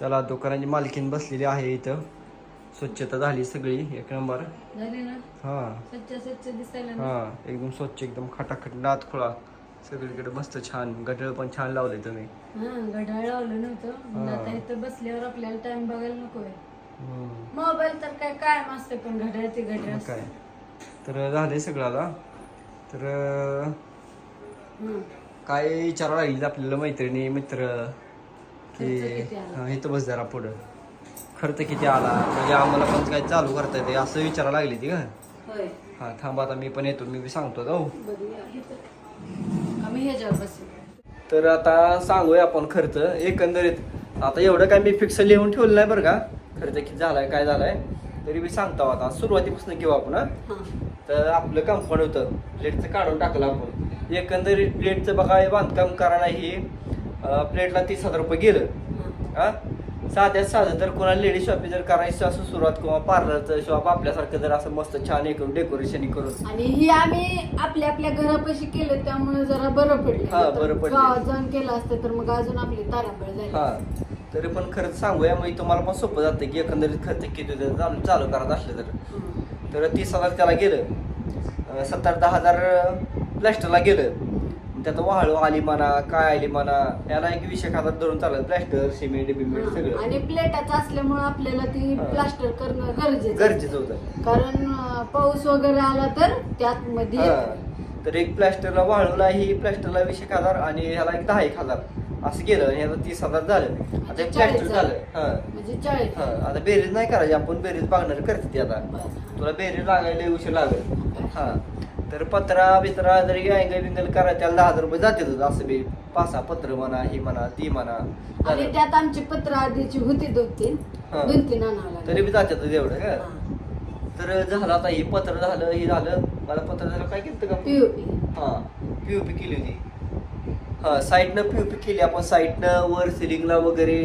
चला दुकानाची मालकीन बसलेली आहे इथं. स्वच्छता झाली सगळी एक नंबर. झाली ना? हा. स्वच्छ स्वच्छ दिसायला ना? हा एकदम स्वच्छ एकदम खटाखट नात खुळा. सगळीकडे मस्त छान गडळ पण छान लावले तुम्ही. हा घड्याळ लावलं नव्हतं. आता इथं बसल्यावर आपल्याला टाइम बघायला नकोय. हम्म. मोबाईल तर काय कायम असते पण घड्याळ ते घड्याळ मग काय? तर झालंय सगळं आता. तर हं. काय विचारायला लागली आपल्याला मैत्रिणी मित्र? हा, इथं बस जरा पुढं. खर्च किती आला? म्हणजे आम्हाला पण काय चालू करता येते असं विचारायला लागली ती का हा थांबा आता मी पण येतो मी बी सांगतो जाऊ. तर आता सांगूया आपण खर्च. एकंदरीत आता एवढं काय मी फिक्स लिहून ठेवलं नाही बरं का. खर्च किती झालाय काय झालाय तरी मी सांगतो आता. सुरुवातीपासून घेऊ आपण तर आपलं कंपाऊंड होतं. प्लेटचं काढून टाकलं आपण. एकंदरीत प्लेटचं बघा हे बांधकाम करायला ही प्लेटला तीस हजार रुपये गेलं. हा. साध्यात साधं तर कोणाला लेडीज शॉपिंग जर करायचं असं सुरुवात किंवा पार्लरचं शॉप आपल्यासारखं जर असं मस्त छान हे करून डेकोरेशन करून. आणि ही आम्ही आपल्या आपल्या घरापाशी केलं त्यामुळे जरा बरं पडलं. हा, बरं पडलं. गावात जाऊन केलं असतं तर मग अजून आपली तारांबळ झाली. हा तरी पण खर्च सांगूया मग तुम्हाला पण सोपं जातं की एकंदरीत खर्च किती होते चालू चालू करत असले तर. तर तीस हजार त्याला गेलं. अं, सत्तर दहा हजार प्लॅस्टरला गेलं. त्यात वाळू आली म्हणा काय आली म्हणा याला एक एक हजार धरून चालत प्लॅस्टर सिमेंट बिमेंट. सगळं आणि प्लेटाचं असल्यामुळे आपल्याला ती हा. प्लास्टर करणं गरजेचं आहे. गरजेचं होतं कारण अं, पाऊस वगैरे आला तर त्यात मध्ये हा. तर एक प्लॅस्टरला वाळूला ही प्लॅस्टरला वीस एक हजार आणि ह्याला एक दहा एक हजार असं गेलं आणि ह्याला तीस हजार झालं आता एक चाळीस प्लॅस्टर झालं. झालं हा म्हणजे चाळीस हा आता बेरीज नाही करायची आपण बेरीज बघणार करते ती आता बरं. तुला बेरीज लागायला उशीर लागेल हा तर पत्रा बित्रा जरी अँगल बिंगल करायचं त्याला दहा हजार रुपये जातील असं बी पाच सहा पत्र म्हणा ही म्हणा ती म्हणा. आणि झालं. त्यात आमची पत्र आधीची होती दोन तीन. हा. दोन तीन आणावं तरी बी जातात एवढं का? तर झालं आता हे पत्र झालं हे झालं. मला पत्र झालं काय केलं का? पीओपी हा पीओपी केली होती. हा साईडनं पीओपी केली आपण साईडनं वर सिलिंगला वगैरे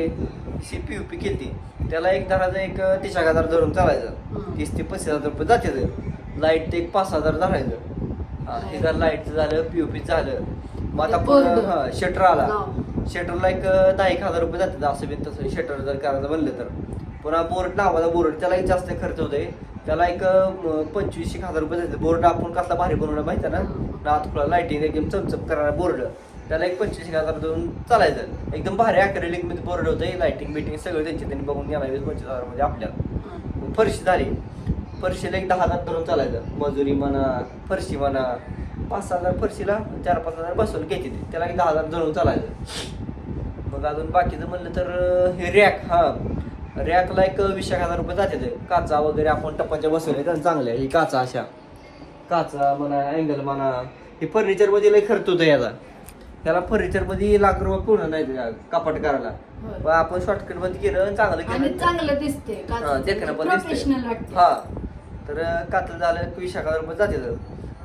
अशी पीओपी केली. त्याला एक धराचं एक तीस एक हजार धरून चालायचं. तीस ते पस्तीस हजार रुपये जाते लाइट ते एक पाच हजार धरायचं. हा झालं लाईटचं झालं पीओपी झालं मग आता. हा शटर आला. शटरला एक दहा एक हजार रुपये जातात असं बी तसं शटर जर करायचं म्हणलं तर. पुन्हा बोर्ड नावाचा बोर्ड त्याला एक जास्त खर्च होतोय. त्याला एक पंचवीस एक हजार रुपये जाते बोर्ड आपण कसला भारी बनवला माहिती ना? रात खुला लाईटिंग एकदम चमचम करणारा बोर्ड. त्याला एक पंचवीस एक हजार देऊन चालायचं. एकदम भारी अकरेलिकमध्ये बोर्ड होतं लाईटिंग बिटिंग सगळं त्यांचे त्यांनी बघून घ्यायला वीस पंचवीस हजारमध्ये आपल्याला फरशी झाली. फरशीला एक दहा हजार धरून चालायचं. मजुरी म्हणा फरशी म्हणा पाच सहा हजार फरशीला चार पाच हजार बसवून घ्यायची ती. त्याला एक दहा हजार धरून चालायचं. मग अजून बाकीचं म्हणलं तर हे रॅक हा. रॅकला एक वीस एक हजार रुपये जाते. काचा वगैरे आपण टप्पाच्या बसवले तर चांगल्या ही काचा अशा. काचा म्हणा अँगल म्हणा. हे फर्निचरमध्ये लय खर्च होतो याचा. त्याला फर्निचरमध्ये लाख रुपये पूर्ण नाही कपाट करायला. आपण शॉर्टकटमध्ये केलं चांगलं केलं. चांगलं दिसते हा, तर कातल झालं एक हजार रुपये जाते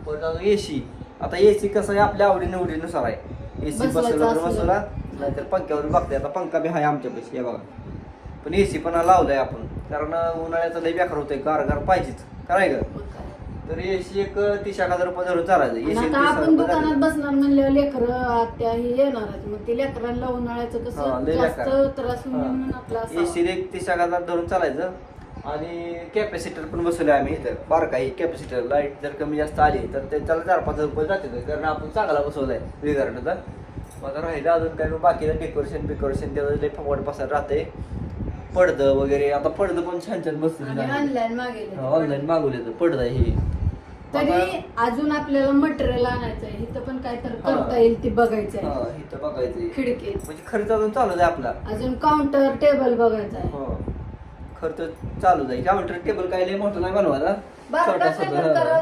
परत अजून एसी आता एसी कसं आहे आपल्या आवडी निवडीनुसार आहे. एसी बसवला तर. बसवला नाहीतर पंख्यावर बघते आता पंखा बी आहे आमच्यापाशी हे बघा. पण एसी पण लावलाय आपण. कारण उन्हाळ्याचं लय बेकार होतंय गार गार पाहिजेच काय मग काय. तर एसी एक तीस एक हजार रुपये धरून चालायचं. एसी आता आपण दुकानात बसणार म्हणल्यावर लेकर आत्या हे येणारच मग ते लेकरांना उन्हाळ्याचं हा, कसं लय जास्त बेकार. त्रास म्हणून आपला एसी एक तीस एक हजार धरून चालायचं. आणि कॅपॅसिटर पण बसवले आम्ही इथं. बारका ही कॅपॅसिटर लाइट जर कमी जास्त आली तर ते त्याला चार पाच हजार रुपये जाते कारण आपण चांगला बसवलाय विगारण्याचा माझा राहिलं अजून काय बाकीचं डेकोरेशन बिकोरेशन त्याचं लय फवाड पसार राहते पडदं वगैरे आता पडदं पण छान छान बसलेलं आहे ऑनलाईन मागेल ऑनलाईन मागवले तर पडदा हे. तरी अजून आपल्याला मटेरियल आणायचं आहे. इथं पण काय तर. करता येईल ते बघायचं आहे इथं बघायचं खिडकी म्हणजे खर्च अजून चालू आहे आपला. अजून काउंटर टेबल बघायचं आहे. हो. खर्च चालू जाईल. काउंटर टेबल काय लय मोठं नाही बनवायला?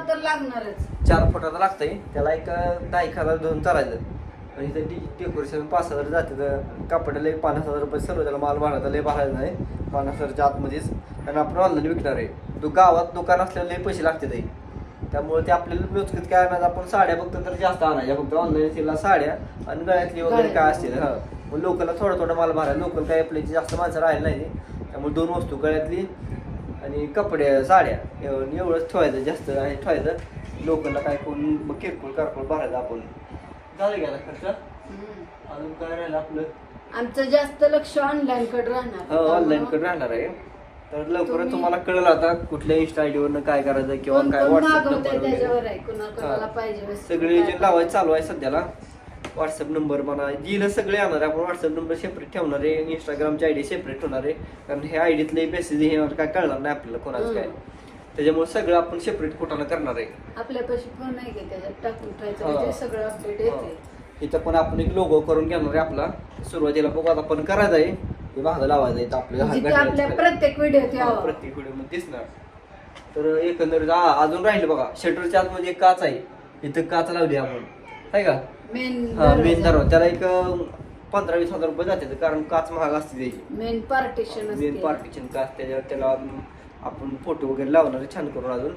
तर लागणारच. चार फुटाचा लागतंय. त्याला एक दहा एक हजार धरून चालायचं. आणि इथं डी डेकोरेशन पाच हजार जाते तर कापडाला एक पन्नास हजार रुपये सर्व त्याला माल भरायचा लय भरायचा नाही पन्नास हजारच्या आतमध्येच. कारण आपण ऑनलाईन विकणार आहे. दु गावात दुकान असल्याला लय पैसे लागते ते त्यामुळे ते आपल्याला व्यवस्थित काय आणायचं? आपण साड्या फक्त तर जास्त आणायच्या. फक्त ऑनलाईन सेलला साड्या आणि गळ्यातली वगैरे काय असतील हा. मग लोकलला थोडा थोडा माल भरायला. लोकल काय आपल्याची जास्त माणसं राहिली नाही. त्यामुळे दोन वस्तू गळ्यातली आणि कपडे साड्या एवढं एवढंच ठेवायचं जास्त आणि ठेवायचं. लोकलला काय कोण मग किरकोळ कारकोळ भरायचं आपण. झालं गेला खर्च. अजून काय राहिलं आपलं? आमचं जास्त लक्ष ऑनलाईन कडे राहणार. ऑनलाईन कडे राहणार आहे. तर लवकरच तुम्ही- तुम्हाला कळलं आता कुठल्या इन्स्टा आयडी वरनं काय करायचं किंवा काय व्हॉट्सअप हा. सगळे जे लावायचं चालू आहे सध्याला. व्हॉट्सअप नंबर म्हणा जिला सगळे येणार आहे. आपण व्हॉट्सअप नंबर सेपरेट ठेवणार आहे. इंस्टाग्रामची आयडी सेपरेट होणार आहे. कारण हे आयडीतले मेसेज येणार काय कळणार नाही आपल्याला कोणाचं काय. त्याच्यामुळे सगळं आपण सेपरेट कुठानं करणार आहे. आपल्यापाशी फोन नाही की त्याच्यात टाकून ठेवायचं. म्हणजे सगळं अपडेट येते इथं पण आपण एक लोगो करून घेणार आहे आपला. सुरुवातीला बघू आता आपण करायचं आहे. हे भाग लावायचं आहे. म्हणजे आपल्या खाली. प्रत्येक व्हिडिओत हा, यावं प्रत्येक व्हिडिओमध्ये दिसणार. तर एकंदरीत हा, अजून राहिलं बघा. शटरच्या आतमध्ये एक काच आहे. इथं काच लावली आपण. आहे का? मेन हा मेन दरवाजा. त्याला एक पंधरा वीस हजार रुपये जाते कारण काच महाग असते त्याची. मेन पार्टिशन मेन पार्टिशन काच त्याच्यावर त्याला आपण फोटो वगैरे लावणार आहे छान करून अजून.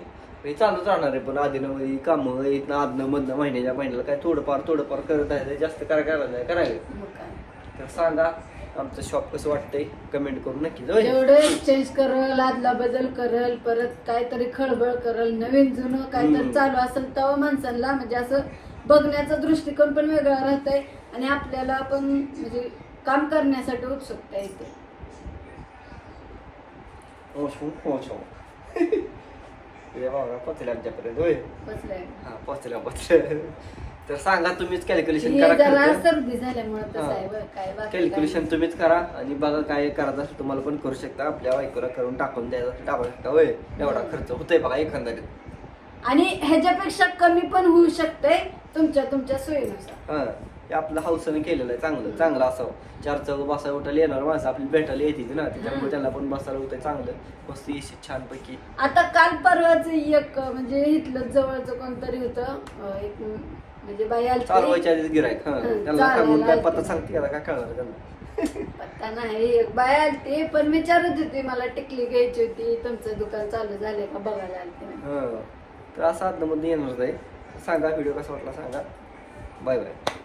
हे चालूच राहणार आहे पण आधीनं कामं इथनं आदनं मधनं महिन्याच्या महिन्याला काय थोडंफार थोडंफार करत आहे जास्त काय करायला नाही करायला तर सांगा आमचं शॉप कसं वाटतंय? कमेंट करून नक्की जाऊ जेवढं एक्सचेंज करल आदला बदल करल परत काहीतरी खळबळ करल नवीन जुनं काहीतरी हम्म. चालू असेल तेव्हा माणसांना म्हणजे असं बघण्याचा दृष्टिकोन पण वेगळा राहतंय आणि आपल्याला पण म्हणजे काम करण्यासाठी उत्सुकता येते. आमच्यापर्यंत होय बसलंय हा. पोचल्या पोचल्या तर सांगा तुम्हीच कॅल्क्युलेशन हे करा जरा खर्च. सर्दी झाल्यामुळे तसं हा. आहे बरं काय बाकी कॅल्क्युलेशन काय? तुम्हीच करा आणि बघा काय करायचं असेल तुम्हाला पण करू शकता. आपल्या बायकोला करून टाकून द्यायचं असेल टाकू शकता. होय एवढा खर्च होतोय बघा एकंदरीत. आणि ह्याच्यापेक्षा कमी पण होऊ शकते तुमच्या तुमच्या सोयीनुसार. हा हे आपलं हौसाने केलेलं आहे चांगलं चांगलं असावं. चार चौक बसायला उठायला येणार माणसं आपली भेटायला येते ना त्याच्यामुळे त्यांना पण बसायला होतंय चांगलं. मस्त एसी छान पैकी आता काल परवाच एक म्हणजे इथलं जवळचं कोणतरी होतं अं, एक म्हणजे बाई आलती. चालवायच्या आधीच गिरायक हा. हं, त्यांना सांगून काय पत्ता सांगते का काय कळणार त्यांना? पत्ता नाही एक बाय आलती पण विचारत होती मला टिकली घ्यायची होती तुमचं दुकान चालू झालंय का बघायला आलती. हं. तर असा आतमध्ये येणार आहे सांगा व्हिडिओ कसा वाटला सांगा. Bye bye